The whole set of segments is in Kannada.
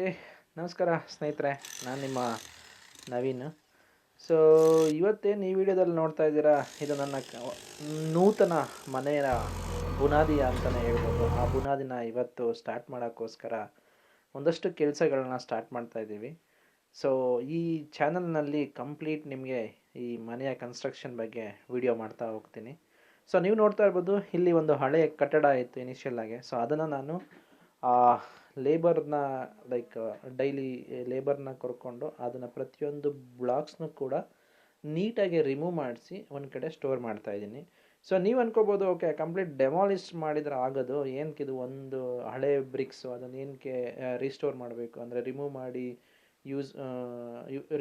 ಏ, ನಮಸ್ಕಾರ ಸ್ನೇಹಿತರೆ, ನಾನು ನಿಮ್ಮ ನವೀನ್. ಸೊ ಇವತ್ತೇನು ಈ ವಿಡಿಯೋದಲ್ಲಿ ನೋಡ್ತಾ ಇದ್ದೀರಾ, ಇದು ನನ್ನ ನೂತನ ಮನೆಯ ಬುನಾದಿ ಅಂತಲೇ ಹೇಳ್ಬೋದು. ಆ ಬುನಾದಿನ ಇವತ್ತು ಸ್ಟಾರ್ಟ್ ಮಾಡೋಕ್ಕೋಸ್ಕರ ಒಂದಷ್ಟು ಕೆಲಸಗಳನ್ನ ಸ್ಟಾರ್ಟ್ ಮಾಡ್ತಾ ಇದ್ದೀವಿ. ಸೊ ಈ ಚಾನಲ್ನಲ್ಲಿ ಕಂಪ್ಲೀಟ್ ನಿಮಗೆ ಈ ಮನೆಯ ಕನ್ಸ್ಟ್ರಕ್ಷನ್ ಬಗ್ಗೆ ವಿಡಿಯೋ ಮಾಡ್ತಾ ಹೋಗ್ತೀನಿ. ಸೊ ನೀವು ನೋಡ್ತಾ ಇರ್ಬೋದು, ಇಲ್ಲಿ ಒಂದು ಹಳೆಯ ಕಟ್ಟಡ ಇತ್ತು ಇನಿಷಿಯಲ್ ಆಗಿ. ಸೊ ಅದನ್ನು ನಾನು ಲೇಬರ್ನ ಲೈಕ್ ಡೈಲಿ ಲೇಬರ್ನ ಕರ್ಕೊಂಡು ಅದನ್ನು ಪ್ರತಿಯೊಂದು ಬ್ಲಾಕ್ಸ್ನು ಕೂಡ ನೀಟಾಗಿ ರಿಮೂವ್ ಮಾಡಿಸಿ ಒಂದು ಕಡೆ ಸ್ಟೋರ್ ಮಾಡ್ತಾ ಇದ್ದೀನಿ. ಸೊ ನೀವು ಅನ್ಕೋಬೋದು ಓಕೆ ಕಂಪ್ಲೀಟ್ ಡೆಮಾಲಿಷ್ ಮಾಡಿದ್ರೆ ಆಗೋದು. ಏನಕ್ಕೆ ಇದು ಒಂದು ಹಳೆ ಬ್ರಿಕ್ಸು ಅದನ್ನು ಏನಕ್ಕೆ ರೀಸ್ಟೋರ್ ಮಾಡಬೇಕು? ಅಂದರೆ ರಿಮೂವ್ ಮಾಡಿ ಯೂಸ್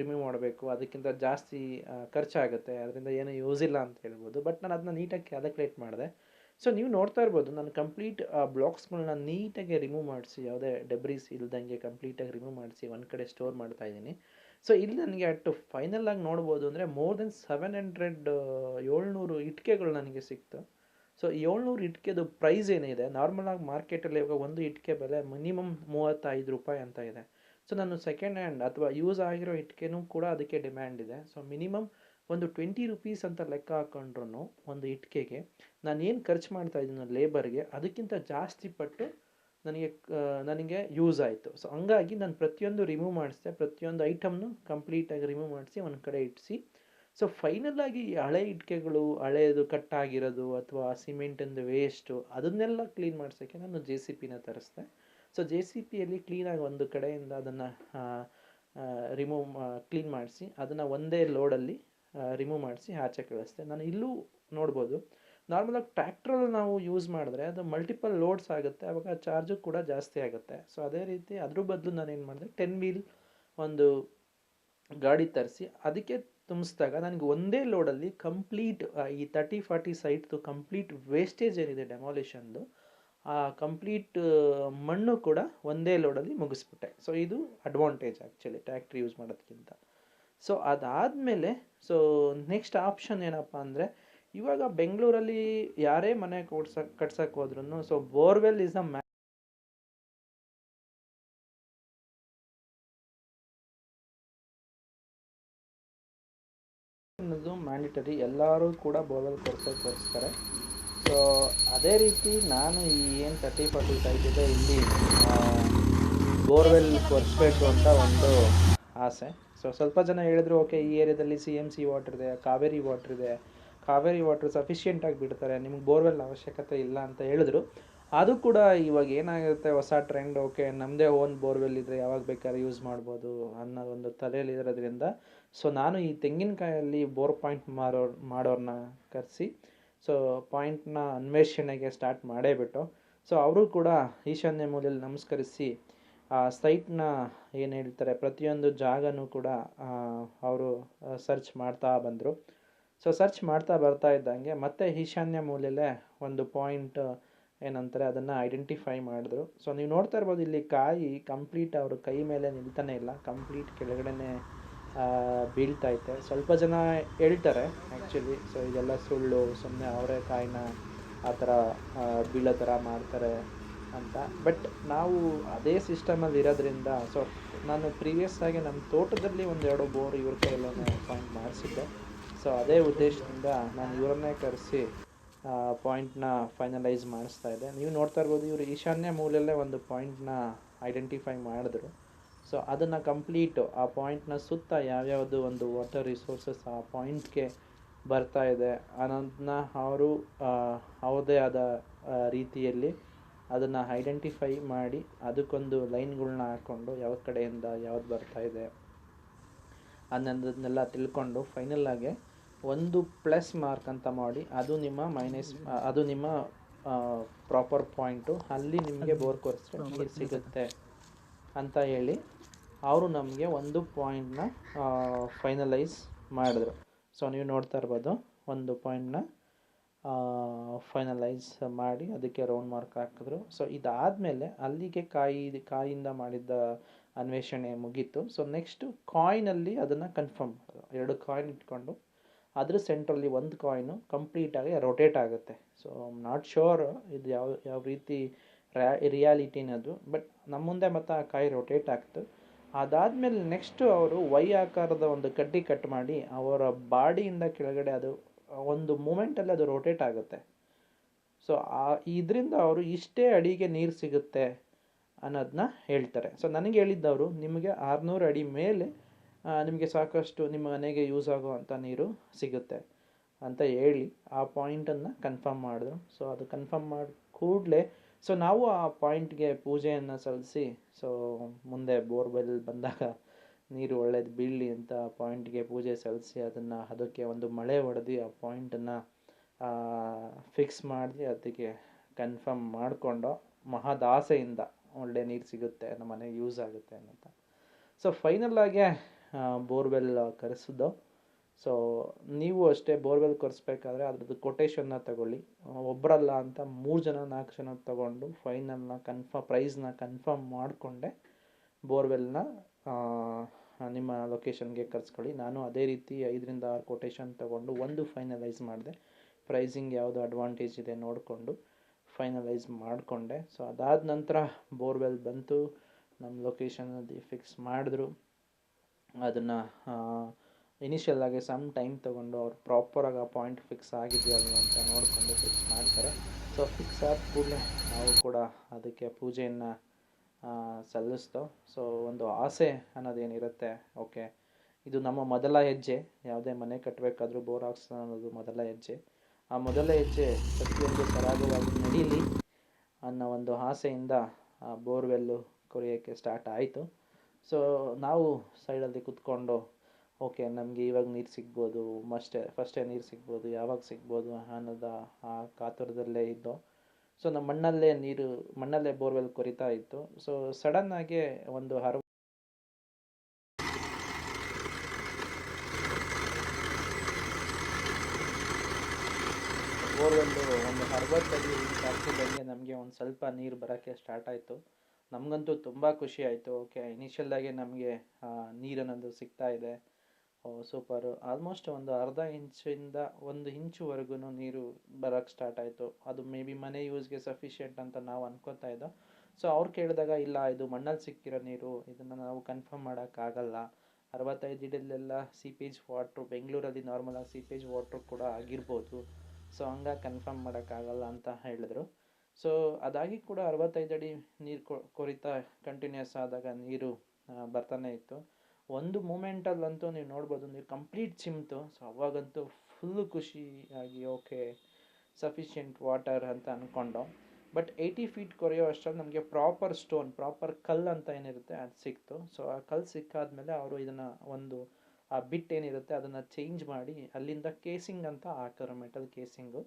ರಿಮೂವ್ ಮಾಡಬೇಕು. ಅದಕ್ಕಿಂತ ಜಾಸ್ತಿ ಆ, ಖರ್ಚಾಗುತ್ತೆ. ಅದರಿಂದ ಏನೂ ಯೂಸ್ ಇಲ್ಲ ಅಂತ ಹೇಳ್ಬೋದು. ಬಟ್ ನಾನು ಅದನ್ನ ನೀಟಾಗಿ ಕ್ಯಾಲ್ಕುಲೇಟ್ ಮಾಡಿದೆ. ಸೊ ನೀವು ನೋಡ್ತಾ ಇರ್ಬೋದು, ನಾನು ಕಂಪ್ಲೀಟ್ ಬ್ಲಾಕ್ಸ್ಗಳನ್ನ ನೀಟಾಗಿ ರಿಮೂವ್ ಮಾಡಿಸಿ, ಯಾವುದೇ ಡೆಬ್ರೀಸ್ ಇಲ್ದಂಗೆ ಕಂಪ್ಲೀಟಾಗಿ ರಿಮೂವ್ ಮಾಡಿಸಿ, ಒಂದು ಕಡೆ ಸ್ಟೋರ್ ಮಾಡ್ತಾ ಇದ್ದೀನಿ. ಸೊ ಇಲ್ಲಿ ನನಗೆ ಅಟ್ಟು ಫೈನಲ್ ಆಗಿ ನೋಡ್ಬೋದು ಅಂದರೆ ಮೋರ್ ದೆನ್ ಸೆವೆನ್ ಹಂಡ್ರೆಡ್ ಏಳ್ನೂರು ಇಟ್ಕೆಗಳು ನನಗೆ ಸಿಕ್ತು. ಸೊ ಏಳ್ನೂರು ಇಟ್ಕೆದು ಪ್ರೈಸ್ ಏನಿದೆ ನಾರ್ಮಲಾಗಿ ಮಾರ್ಕೆಟಲ್ಲಿ ಇವಾಗ ಒಂದು ಇಟ್ಕೆ ಬೆಲೆ ಮಿನಿಮಮ್ ಮೂವತ್ತೈದು ರೂಪಾಯಿ ಅಂತ ಇದೆ. ಸೊ ನಾನು ಸೆಕೆಂಡ್ ಹ್ಯಾಂಡ್ ಅಥವಾ ಯೂಸ್ ಆಗಿರೋ ಇಟ್ಕೆನೂ ಕೂಡ ಅದಕ್ಕೆ ಡಿಮ್ಯಾಂಡ್ ಇದೆ. ಸೊ ಮಿನಿಮಮ್ ಒಂದು ಟ್ವೆಂಟಿ ರುಪೀಸ್ ಅಂತ ಲೆಕ್ಕ ಹಾಕೊಂಡ್ರು ಒಂದು ಇಟ್ಟಿಗೆಗೆ ನಾನು ಏನು ಖರ್ಚು ಮಾಡ್ತಾ ಇದ್ದೀನೋ ಲೇಬರ್ಗೆ ಅದಕ್ಕಿಂತ ಜಾಸ್ತಿ ಪಟ್ಟು ನನಗೆ ನನಗೆ ಯೂಸ್ ಆಯಿತು. ಸೊ ಹಂಗಾಗಿ ನಾನು ಪ್ರತಿಯೊಂದು ರಿಮೂವ್ ಮಾಡಿಸಿದೆ, ಪ್ರತಿಯೊಂದು ಐಟಮ್ನು ಕಂಪ್ಲೀಟಾಗಿ ರಿಮೂವ್ ಮಾಡಿಸಿ ಒಂದು ಕಡೆ ಇಡಿಸಿ ಸೊ ಫೈನಲಾಗಿ ಹಳೆ ಇಟ್ಟಿಗೆಗಳು ಹಳೆಯದು ಕಟ್ಟಾಗಿರೋದು ಅಥವಾ ಸಿಮೆಂಟಿಂದು ವೇಸ್ಟು ಅದನ್ನೆಲ್ಲ ಕ್ಲೀನ್ ಮಾಡಿಸೋಕ್ಕೆ ನಾನು ಜೆ ಸಿ ಪಿನ ತರಿಸ್ದೆ. ಸೊ ಜೆ ಸಿ ಪಿಯಲ್ಲಿ ಕ್ಲೀನಾಗಿ ಒಂದು ಕಡೆಯಿಂದ ಅದನ್ನು ರಿಮೂವ್ ಕ್ಲೀನ್ ಮಾಡಿಸಿ ಅದನ್ನು ಒಂದೇ ಲೋಡಲ್ಲಿ ರಿಮೂವ್ ಮಾಡಿಸಿ ಆಚೆ ಕಳಿಸ್ತೆ ನಾನು ಇಲ್ಲೂ ನೋಡ್ಬೋದು. ನಾರ್ಮಲಾಗಿ ಟ್ರ್ಯಾಕ್ಟ್ರಲ್ಲಿ ನಾವು ಯೂಸ್ ಮಾಡಿದ್ರೆ ಅದು ಮಲ್ಟಿಪಲ್ ಲೋಡ್ಸ್ ಆಗುತ್ತೆ. ಆವಾಗ ಚಾರ್ಜು ಕೂಡ ಜಾಸ್ತಿ ಆಗುತ್ತೆ. ಸೊ ಅದೇ ರೀತಿ ಅದ್ರ ಬದಲು ನಾನು ಏನು ಮಾಡಿದೆ? ಟೆನ್ ವೀಲ್ ಒಂದು ಗಾಡಿ ತರಿಸಿ, ಅದಕ್ಕೆ ತುಂಬಿಸಿದಾಗ ನನಗೆ ಒಂದೇ ಲೋಡಲ್ಲಿ ಕಂಪ್ಲೀಟ್ ಈ ತರ್ಟಿ ಫಾರ್ಟಿ ಸೈಟ್ದು ಕಂಪ್ಲೀಟ್ ವೇಸ್ಟೇಜ್ ಏನಿದೆ ಡೆಮಾಲಿಷನ್ದು ಆ ಕಂಪ್ಲೀಟ್ ಮಣ್ಣು ಕೂಡ ಒಂದೇ ಲೋಡಲ್ಲಿ ಮುಗಿಸ್ಬಿಟ್ಟೆ. ಸೊ ಇದು ಅಡ್ವಾಂಟೇಜ್ ಆ್ಯಕ್ಚುಲಿ ಟ್ರ್ಯಾಕ್ಟ್ರಿ ಯೂಸ್ ಮಾಡೋದಕ್ಕಿಂತ ಸೊ ಅದಾದಮೇಲೆ ಸೊ ನೆಕ್ಸ್ಟ್ ಆಪ್ಷನ್ ಏನಪ್ಪ ಅಂದರೆ, ಇವಾಗ ಬೆಂಗಳೂರಲ್ಲಿ ಯಾರೇ ಮನೆ ಕೊಡ್ಸಕ್ ಕಟ್ಸಕ್ಕೆ ಹೋದ್ರೂ ಸೊ ಬೋರ್ವೆಲ್ ಇಸ್ ಅ ಮ್ಯಾ ಅನ್ನೋದು ಮ್ಯಾಂಡಿಟರಿ ಎಲ್ಲರೂ ಕೂಡ ಬೋರ್ವೆಲ್ ಕೊಡ್ಸೋಕೆ ಕೊಡಿಸ್ತಾರೆ ಸೊ ಅದೇ ರೀತಿ ನಾನು ಈ ಏನು ತರ್ಟಿ ಫಾರ್ಟಿ ಸೈಟ್ ಇಲ್ಲಿ ಬೋರ್ವೆಲ್ ಕೊರೆಸ್ಬೇಕು ಅಂತ ಒಂದು ಆಸೆ. ಸೊ ಸ್ವಲ್ಪ ಜನ ಹೇಳಿದ್ರು ಓಕೆ ಈ ಏರಿಯಾದಲ್ಲಿ ಸಿ ಎಂ ಸಿ ವಾಟರ್ ಇದೆ, ಕಾವೇರಿ ವಾಟರ್ ಇದೆ. ಕಾವೇರಿ ವಾಟರ್ ಸಫಿಷಿಯೆಂಟಾಗಿ ಬಿಡ್ತಾರೆ, ನಿಮ್ಗೆ ಬೋರ್ವೆಲ್ ಅವಶ್ಯಕತೆ ಇಲ್ಲ ಅಂತ ಹೇಳಿದ್ರು. ಅದು ಕೂಡ ಇವಾಗ ಏನಾಗುತ್ತೆ, ಹೊಸ ಟ್ರೆಂಡ್ ಓಕೆ ನಮ್ಮದೇ ಓನ್ ಬೋರ್ವೆಲ್ ಇದ್ದರೆ ಯಾವಾಗ ಬೇಕಾದ್ರೆ ಯೂಸ್ ಮಾಡ್ಬೋದು ಅನ್ನೋ ಒಂದು ತಲೆಯಲ್ಲಿ ಇರೋದ್ರಿಂದ ಸೊ ನಾನು ಈ ತೆಂಗಿನಕಾಯಲ್ಲಿ ಬೋರ್ ಪಾಯಿಂಟ್ ಮಾರೋರ್ ಮಾಡೋರನ್ನ ಕರೆಸಿ ಸೊ ಪಾಯಿಂಟ್ನ ಅನ್ವೇಷಣೆಗೆ ಸ್ಟಾರ್ಟ್ ಮಾಡೇಬಿಟ್ಟು ಸೊ ಅವರು ಕೂಡ ಈಶಾನ್ಯ ಮೂಲೆಯಲ್ಲಿ ನಮಸ್ಕರಿಸಿ ಆ ಸೈಟ್ನ ಏನು ಹೇಳ್ತಾರೆ ಪ್ರತಿಯೊಂದು ಜಾಗನೂ ಕೂಡ ಅವರು ಸರ್ಚ್ ಮಾಡ್ತಾ ಬಂದರು. ಸೊ ಸರ್ಚ್ ಮಾಡ್ತಾ ಬರ್ತಾ ಇದ್ದಂಗೆ ಮತ್ತೆ ಈಶಾನ್ಯ ಮೂಲೆಯಲ್ಲೇ ಒಂದು ಪಾಯಿಂಟ್ ಏನಂತಾರೆ ಅದನ್ನು ಐಡೆಂಟಿಫೈ ಮಾಡಿದ್ರು. ಸೊ ನೀವು ನೋಡ್ತಾ ಇರ್ಬೋದು ಇಲ್ಲಿ ಕಾಯಿ ಕಂಪ್ಲೀಟ್ ಅವರು ಕೈ ಮೇಲೆ ನಿಲ್ತಾನೆ ಇಲ್ಲ. ಕಂಪ್ಲೀಟ್ ಕೆಳಗಡೆನೆ ಆ, ಬೀಳ್ತಾ ಐತೆ. ಸ್ವಲ್ಪ ಜನ ಹೇಳ್ತಾರೆ ಆ್ಯಕ್ಚುಲಿ ಸೊ ಇದೆಲ್ಲ ಸುಳ್ಳು ಸುಮ್ಮನೆ ಅವರೇ ಕಾಯಿನ ಆ ಥರ ಬೀಳೋ ಥರ ಮಾಡ್ತಾರೆ. ಅಂತ. ಬಟ್ ನಾವು ಅದೇ ಸಿಸ್ಟಮಲ್ಲಿ ಇರೋದ್ರಿಂದ ಸೊ ನಾನು ಪ್ರೀವಿಯಸ್ ಆಗಿ ನಮ್ಮ ತೋಟದಲ್ಲಿ ಒಂದೆರಡು ಬೋರ್ ಇವ್ರ ಕೈಯಲ್ಲೇ ಪಾಯಿಂಟ್ ಮಾಡಿಸಿದ್ದೆ. ಸೊ ಅದೇ ಉದ್ದೇಶದಿಂದ ನಾನು ಇವರನ್ನೇ ಕರೆಸಿ ಪಾಯಿಂಟ್ನ ಫೈನಲೈಸ್ ಮಾಡಿಸ್ತಾ ಇದ್ದೆ. ನೀವು ನೋಡ್ತಾ ಇರ್ಬೋದು ಇವರು ಈಶಾನ್ಯ ಮೂಲೆಯಲ್ಲೇ ಒಂದು ಪಾಯಿಂಟ್ನ ಐಡೆಂಟಿಫೈ ಮಾಡಿದ್ರು. ಸೊ ಅದನ್ನು ಕಂಪ್ಲೀಟು ಆ ಪಾಯಿಂಟ್ನ ಸುತ್ತ ಯಾವ್ಯಾವುದು ಒಂದು ವಾಟರ್ ರಿಸೋರ್ಸಸ್ ಆ ಪಾಯಿಂಟ್ಗೆ ಬರ್ತಾ ಇದೆ ಅನ್ನೋದನ್ನ ಅವರು ಅವರದೇ ಆದ ರೀತಿಯಲ್ಲಿ ಅದನ್ನು ಐಡೆಂಟಿಫೈ ಮಾಡಿ ಅದಕ್ಕೊಂದು ಲೈನ್ಗಳ್ನ ಹಾಕ್ಕೊಂಡು ಯಾವ ಕಡೆಯಿಂದ ಯಾವ್ದು ಬರ್ತಾ ಇದೆ ಅನ್ನೋದನ್ನೆಲ್ಲ ತಿಳ್ಕೊಂಡು ಫೈನಲ್ ಆಗಿ ಒಂದು ಪ್ಲಸ್ ಮಾರ್ಕ್ ಅಂತ ಮಾಡಿ ಅದು ನಿಮ್ಮ ಮೈನಸ್ ಅದು ನಿಮ್ಮ ಪ್ರಾಪರ್ ಪಾಯಿಂಟು ಅಲ್ಲಿ ನಿಮಗೆ ಬೋರ್ ಕೋರ್ಸ್ ನೀರು ಸಿಗುತ್ತೆ ಅಂತ ಹೇಳಿ ಅವರು ನಮಗೆ ಒಂದು ಪಾಯಿಂಟ್ನ ಫೈನಲೈಸ್ ಮಾಡಿದ್ರು. ಸೊ ನೀವು ನೋಡ್ತಾ ಇರ್ಬೋದು ಒಂದು ಪಾಯಿಂಟ್ನ ಫೈನಲೈಸ್ ಮಾಡಿ ಅದಕ್ಕೆ ರೌಂಡ್ ಮಾರ್ಕ್ ಹಾಕಿದ್ರು. ಸೊ ಇದಾದಮೇಲೆ ಅಲ್ಲಿಗೆ ಕಾಯಿ, ಕಾಯಿಂದ ಮಾಡಿದ್ದ ಅನ್ವೇಷಣೆ ಮುಗೀತು. ಸೊ ನೆಕ್ಸ್ಟು ಕಾಯಿನಲ್ಲಿ ಅದನ್ನು ಕನ್ಫರ್ಮ್ ಎರಡು ಕಾಯಿನ್ ಇಟ್ಕೊಂಡು ಅದ್ರ ಸೆಂಟ್ರಲ್ಲಿ ಒಂದು ಕಾಯಿನು ಕಂಪ್ಲೀಟಾಗಿ ರೊಟೇಟ್ ಆಗುತ್ತೆ. ಸೊ ನಾಟ್ ಶೋರ್ ಇದು ಯಾವ ಯಾವ ರೀತಿ ರ್ಯಾ ರಿಯಾಲಿಟಿನದು ಬಟ್ ನಮ್ಮ ಮುಂದೆ ಮತ್ತು ಆ ಕಾಯಿ ರೊಟೇಟ್ ಆಗ್ತು. ಅದಾದಮೇಲೆ ನೆಕ್ಸ್ಟು ಅವರು ವೈ ಆಕಾರದ ಒಂದು ಕಡ್ಡಿ ಕಟ್ ಮಾಡಿ ಅವರ ಬಾಡಿಯಿಂದ ಕೆಳಗಡೆ ಅದು ಒಂದು ಮೂಮೆಂಟಲ್ಲಿ ಅದು ರೋಟೇಟ್ ಆಗುತ್ತೆ. ಸೊ ಆ, ಇದರಿಂದ ಅವರು ಇಷ್ಟೇ ಅಡಿಗೆ ನೀರು ಸಿಗುತ್ತೆ ಅನ್ನೋದನ್ನ ಹೇಳ್ತಾರೆ. ಸೊ ನನಗೆ ಹೇಳಿದ್ದವರು, ನಿಮಗೆ ಆರುನೂರು ಅಡಿ ಮೇಲೆ ನಿಮಗೆ ಸಾಕಷ್ಟು ನಿಮ್ಮ ಮನೆಗೆ ಯೂಸ್ ಆಗುವಂಥ ನೀರು ಸಿಗುತ್ತೆ ಅಂತ ಹೇಳಿ ಆ ಪಾಯಿಂಟನ್ನು ಕನ್ಫರ್ಮ್ ಮಾಡಿದ್ರು. ಸೊ ಅದು ಕನ್ಫರ್ಮ್ ಮಾಡಿ, ಕೂಡಲೇ ಸೊ ನಾವು ಆ ಪಾಯಿಂಟ್ಗೆ ಪೂಜೆಯನ್ನು ಸಲ್ಲಿಸಿ ಸೊ ಮುಂದೆ ಬೋರ್ವೆಲ್ ಬಂದಾಗ ನೀರು ಒಳ್ಳೇದು ಬೀಳಲಿ ಅಂತ ಪಾಯಿಂಟ್ಗೆ ಪೂಜೆ ಸಲ್ಲಿಸಿ ಅದನ್ನು ಅದಕ್ಕೆ ಒಂದು ಮಳೆ ಹೊಡೆದು ಆ ಪಾಯಿಂಟನ್ನು ಫಿಕ್ಸ್ ಮಾಡಿ ಅದಕ್ಕೆ ಕನ್ಫರ್ಮ್ ಮಾಡಿಕೊಂಡು ಮಹದಾಸೆಯಿಂದ ಒಳ್ಳೆ ನೀರು ಸಿಗುತ್ತೆ, ನಮ್ಮ ಮನೆಗೆ ಯೂಸ್ ಆಗುತ್ತೆ ಅಂತ ಸೊ ಫೈನಲ್ಲಾಗೆ ಬೋರ್ವೆಲ್ ಕರೆಸಿದ್ದು ಸೊ ನೀವು ಅಷ್ಟೇ ಬೋರ್ವೆಲ್ ಕರೆಸ್ಬೇಕಾದ್ರೆ ಅದ್ರದ್ದು ಕೊಟೇಶನ್ನ ತಗೊಳ್ಳಿ. ಒಬ್ಬರಲ್ಲ ಅಂತ ಮೂರು ಜನ, ನಾಲ್ಕು ಜನ ತಗೊಂಡು ಫೈನಲ್ನ ಕನ್ಫರ್ಮ್ ಪ್ರೈಸ್ನ ಕನ್ಫರ್ಮ್ ಮಾಡಿಕೊಂಡೆ ಬೋರ್ವೆಲ್ನ ನಿಮ್ಮ ಲೊಕೇಶನ್ಗೆ ಕರ್ಸ್ಕೊಳ್ಳಿ. ನಾನು ಅದೇ ರೀತಿ ಐದರಿಂದ ಆರು ಕೊಟೇಶನ್ ತಗೊಂಡು ಒಂದು ಫೈನಲೈಸ್ ಮಾಡಿದೆ. ಪ್ರೈಸಿಂಗ್ ಯಾವುದು ಅಡ್ವಾಂಟೇಜ್ ಇದೆ ನೋಡಿಕೊಂಡು ಫೈನಲೈಸ್ ಮಾಡಿಕೊಂಡೆ. ಸೊ ಅದಾದ ನಂತರ ಬೋರ್ವೆಲ್ ಬಂತು. ನಮ್ಮ ಲೊಕೇಶನಲ್ಲಿ ಫಿಕ್ಸ್ ಮಾಡಿದ್ರು. ಅದನ್ನು ಇನಿಷಿಯಲ್ ಆಗಿ ಸಮ್ ಟೈಮ್ ತೊಗೊಂಡು ಅವ್ರು ಪ್ರಾಪರಾಗಿ ಆ ಪಾಯಿಂಟ್ ಫಿಕ್ಸ್ ಆಗಿದೆಯಲ್ಲ ಅಂತ ನೋಡಿಕೊಂಡು ಫಿಕ್ಸ್ ಮಾಡ್ತಾರೆ. ಸೊ ಫಿಕ್ಸ್ ಆದ ಕೂಡಲೇ ನಾವು ಕೂಡ ಅದಕ್ಕೆ ಪೂಜೆಯನ್ನು ಸಲ್ಲಿಸ್ತೋ. ಸೊ ಒಂದು ಆಸೆ ಅನ್ನೋದೇನಿರುತ್ತೆ ಓಕೆ ಇದು ನಮ್ಮ ಮೊದಲ ಹೆಜ್ಜೆ. ಯಾವುದೇ ಮನೆ ಕಟ್ಟಬೇಕಾದ್ರೂ ಬೋರ್ ಹಾಕ್ಸ್ ಅನ್ನೋದು ಮೊದಲ ಹೆಜ್ಜೆ. ಆ ಮೊದಲ ಹೆಜ್ಜೆ ಪ್ರತಿಯೊಂದು ಸರಾಗವಾಗಿ ನಡೀಲಿ ಅನ್ನೋ ಒಂದು ಆಸೆಯಿಂದ ಆ ಬೋರ್ವೆಲ್ಲು ಕೊರಿಯೋಕ್ಕೆ ಸ್ಟಾರ್ಟ್ ಆಯಿತು. ಸೊ ನಾವು ಸೈಡಲ್ಲಿ ಕುತ್ಕೊಂಡು ಓಕೆ ನಮಗೆ ಇವಾಗ ನೀರು ಸಿಗ್ಬೋದು ಮಸ್ಟೇ ಫಸ್ಟೇ ನೀರು ಸಿಗ್ಬೋದು, ಯಾವಾಗ ಸಿಗ್ಬೋದು ಅನ್ನೋದು ಆ ಕಾತುರದಲ್ಲೇ ಇದ್ದು ಸೊ ನಮ್ಮ ಮಣ್ಣಲ್ಲೇ ನೀರು, ಮಣ್ಣಲ್ಲೇ ಬೋರ್ವೆಲ್ ಕೊರಿತಾ ಇತ್ತು. ಸೊ ಆಗಿ ಒಂದು ಹರ ಬೋರ್ವೆಲ್ಲು ಒಂದು ಜಾಸ್ತಿ ಹಾಕಿದಂಗೆ ನಮಗೆ ಒಂದು ಸ್ವಲ್ಪ ನೀರು ಬರೋಕ್ಕೆ ಸ್ಟಾರ್ಟ್ ಆಯಿತು. ನಮಗಂತೂ ತುಂಬ ಖುಷಿ ಆಯಿತು. ಓಕೆ ಇನಿಷಿಯಲ್ಲಾಗಿ ನಮಗೆ ನೀರು ಅನ್ನೋದು ಸಿಗ್ತಾ ಇದೆ. ಸೂಪರು ಆಲ್ಮೋಸ್ಟ್ ಒಂದು ಅರ್ಧ ಇಂಚಿಂದ ಒಂದು ಇಂಚುವರೆಗೂ ನೀರು ಬರೋಕ್ಕೆ ಸ್ಟಾರ್ಟ್ ಆಯಿತು. ಅದು ಮೇ ಬಿ ಮನೆ ಯೂಸ್ಗೆ ಸಫಿಷಿಯೆಂಟ್ ಅಂತ ನಾವು ಅನ್ಕೋತಾ ಇದ್ದೋ. ಸೊ ಅವ್ರು ಕೇಳಿದಾಗ, ಇಲ್ಲ, ಇದು ಮಣ್ಣಲ್ಲಿ ಸಿಕ್ಕಿರೋ ನೀರು, ಇದನ್ನು ನಾವು ಕನ್ಫರ್ಮ್ ಮಾಡೋಕ್ಕಾಗಲ್ಲ ಅರವತ್ತೈದು ಇಡಲೆಲ್ಲ ಸೀಪೇಜ್ ವಾಟ್ರು ಬೆಂಗಳೂರಲ್ಲಿ ನಾರ್ಮಲಾಗಿ ಸೀಪೇಜ್ ವಾಟ್ರು ಕೂಡ ಆಗಿರ್ಬೋದು. ಸೊ ಹಂಗಾಗಿ ಕನ್ಫರ್ಮ್ ಮಾಡೋಕ್ಕಾಗಲ್ಲ ಅಂತ ಹೇಳಿದ್ರು. ಸೊ ಅದಾಗಿ ಕೂಡ ಅರವತ್ತೈದು ಅಡಿ ನೀರು ಕೊರಿತಾ ಕಂಟಿನ್ಯೂಸ್ ಆದಾಗ ನೀರು ಬರ್ತಾನೆ ಇತ್ತು. ಒಂದು ಮೂಮೆಂಟಲ್ಲಂತೂ ನೀವು ನೋಡ್ಬೋದು, ನೀವು ಕಂಪ್ಲೀಟ್ ಚಿಮ್ತು. ಸೊ ಅವಾಗಂತೂ ಫುಲ್ಲು ಖುಷಿಯಾಗಿ ಓಕೆ ಸಫಿಷಿಯೆಂಟ್ ವಾಟರ್ ಅಂತ ಅಂದ್ಕೊಂಡು ಬಟ್ ಏಯ್ಟಿ ಫೀಟ್ ಕೊರೆಯೋ ಅಷ್ಟರಲ್ಲಿ ನಮಗೆ ಪ್ರಾಪರ್ ಸ್ಟೋನ್ ಪ್ರಾಪರ್ ಕಲ್ಲು ಅಂತ ಏನಿರುತ್ತೆ, ಅದು ಸಿಕ್ತು. ಸೊ ಆ ಕಲ್ಲು ಸಿಕ್ಕಾದ್ಮೇಲೆ ಅವರು ಇದನ್ನು ಒಂದು, ಆ ಬಿಟ್ ಏನಿರುತ್ತೆ, ಅದನ್ನು ಚೇಂಜ್ ಮಾಡಿ, ಅಲ್ಲಿಂದ ಕೇಸಿಂಗ್ ಅಂತ ಹಾಕೋರು ಮೆಟಲ್ ಕೇಸಿಂಗು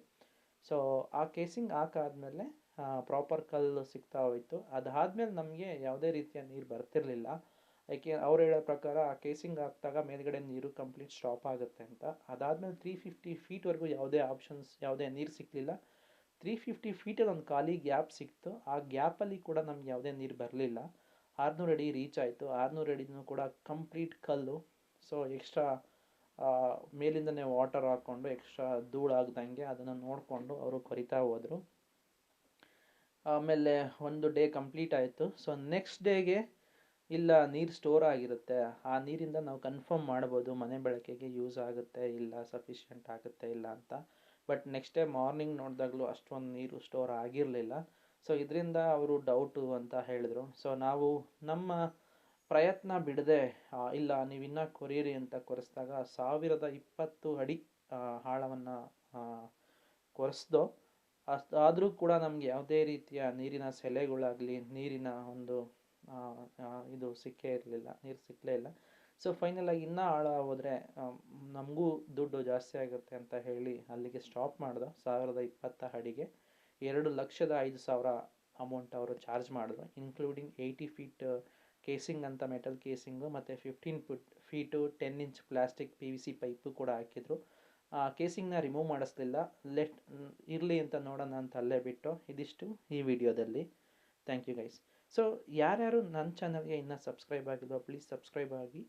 ಸೊ ಆ ಕೇಸಿಂಗ್ ಹಾಕಾದ್ಮೇಲೆ ಪ್ರಾಪರ್ ಕಲ್ಲು ಸಿಗ್ತಾ ಹೋಯಿತು. ಅದಾದಮೇಲೆ ನಮಗೆ ಯಾವುದೇ ರೀತಿಯ ನೀರು ಬರ್ತಿರಲಿಲ್ಲ. ಯಾಕೆ ಅವ್ರು ಹೇಳೋ ಪ್ರಕಾರ ಆ ಕೇಸಿಂಗ್ ಹಾಕಿದಾಗ ಮೇಲ್ಗಡೆ ನೀರು ಕಂಪ್ಲೀಟ್ ಸ್ಟಾಪ್ ಆಗುತ್ತೆ ಅಂತ. ಅದಾದಮೇಲೆ ತ್ರೀ ಫಿಫ್ಟಿ ಫೀಟ್ವರೆಗೂ ಯಾವುದೇ ಆಪ್ಷನ್ಸ್ ಯಾವುದೇ ನೀರು ಸಿಕ್ಕಲಿಲ್ಲ ತ್ರೀ ಫಿಫ್ಟಿ ಫೀಟಲ್ಲಿ ಒಂದು ಖಾಲಿ ಗ್ಯಾಪ್ ಸಿಕ್ತು. ಆ ಗ್ಯಾಪಲ್ಲಿ ಕೂಡ ನಮ್ಗೆ ಯಾವುದೇ ನೀರು ಬರಲಿಲ್ಲ. ಆರುನೂರು ಅಡಿ ರೀಚ್ ಆಯಿತು. ಆರುನೂರು ಅಡಿನೂ ಕೂಡ ಕಂಪ್ಲೀಟ್ ಕಲ್ಲು. ಸೊ ಎಕ್ಸ್ಟ್ರಾ ಮೇಲಿಂದನೇ ವಾಟರ್ ಹಾಕ್ಕೊಂಡು ಎಕ್ಸ್ಟ್ರಾ ಧೂಳಾಗ್ದಂಗೆ ಅದನ್ನು ನೋಡಿಕೊಂಡು ಅವರು ಕೊರಿತಾ ಹೋದರು. ಆಮೇಲೆ ಒಂದು ಡೇ ಕಂಪ್ಲೀಟ್ ಆಯಿತು. ಸೊ ನೆಕ್ಸ್ಟ್ ಡೇಗೆ ಇಲ್ಲ, ನೀರು ಸ್ಟೋರ್ ಆಗಿರುತ್ತೆ. ಆ ನೀರಿಂದ ನಾವು ಕನ್ಫರ್ಮ್ ಮಾಡ್ಬೋದು ಮನೆ ಬಳಕೆಗೆ ಯೂಸ್ ಆಗುತ್ತೆ ಇಲ್ಲ ಸಫಿಷಿಯೆಂಟ್ ಆಗುತ್ತೆ ಇಲ್ಲ ಅಂತ. ಬಟ್ ನೆಕ್ಸ್ಟ್ ಡೇ ಮಾರ್ನಿಂಗ್ ನೋಡಿದಾಗಲೂ ಅಷ್ಟೊಂದು ನೀರು ಸ್ಟೋರ್ ಆಗಿರಲಿಲ್ಲ. ಸೊ ಇದರಿಂದ ಅವರು ಡೌಟು ಅಂತ ಹೇಳಿದ್ರು. ಸೊ ನಾವು ನಮ್ಮ ಪ್ರಯತ್ನ ಬಿಡದೆ ಇಲ್ಲ, ನೀವು ಇನ್ನೂ ಕೊರೀರಿ ಅಂತ ಕೊರೆಸಿದಾಗ ಸಾವಿರದ ಇಪ್ಪತ್ತು ಅಡಿ ಆಳವನ್ನು ಕೊರೆಸ್ದೋ ಅಷ್ಟು ಆದರೂ ಕೂಡ ನಮಗೆ ಯಾವುದೇ ರೀತಿಯ ನೀರಿನ ಸೆಲೆಗಳಾಗಲಿ, ನೀರಿನ ಒಂದು ಇದು ಸಿಕ್ಕೇ ಇರಲಿಲ್ಲ, ನೀರು ಸಿಕ್ಕಲೇ ಇಲ್ಲ. ಸೊ ಫೈನಲಾಗಿ ಇನ್ನೂ ಆಳ ಹೋದರೆ ನಮಗೂ ದುಡ್ಡು ಜಾಸ್ತಿ ಆಗುತ್ತೆ ಅಂತ ಹೇಳಿ ಅಲ್ಲಿಗೆ ಸ್ಟಾಪ್ ಮಾಡ್ದೆ. ಸಾವಿರದ ಇಪ್ಪತ್ತ ಅಡಿಗೆ ಎರಡು ಲಕ್ಷದ ಐದು ಸಾವಿರ ಅಮೌಂಟ್ ಅವರು ಚಾರ್ಜ್ ಮಾಡಿದ್ರು ಇನ್ಕ್ಲೂಡಿಂಗ್ ಏಯ್ಟಿ ಫೀಟ್ ಕೇಸಿಂಗ್ ಅಂತ ಮೆಟಲ್ ಕೇಸಿಂಗು ಮತ್ತು fifteen foot feet ten inch plastic P V C pipe ಕೂಡ ಹಾಕಿದ್ರು. ಆ ಕೇಸಿಂಗ್ನ ರಿಮೂವ್ ಮಾಡಿಸ್ಲಿಲ್ಲ. ಲೆಟ್ ಇರಲಿ ಅಂತ ನೋಡೋಣ ಅಂತ ಅಲ್ಲೇ ಬಿಟ್ಟು, ಇದಿಷ್ಟು ಈ ವಿಡಿಯೋದಲ್ಲಿ ಥ್ಯಾಂಕ್ ಯು ಗೈಸ್ ಸೊ ಯಾರ್ಯಾರು ನನ್ನ ಚಾನಲ್ಗೆ ಇನ್ನೂ ಸಬ್ಸ್ಕ್ರೈಬ್ ಆಗಿಲ್ವೋ ಪ್ಲೀಸ್ ಸಬ್ಸ್ಕ್ರೈಬ್ ಆಗಿ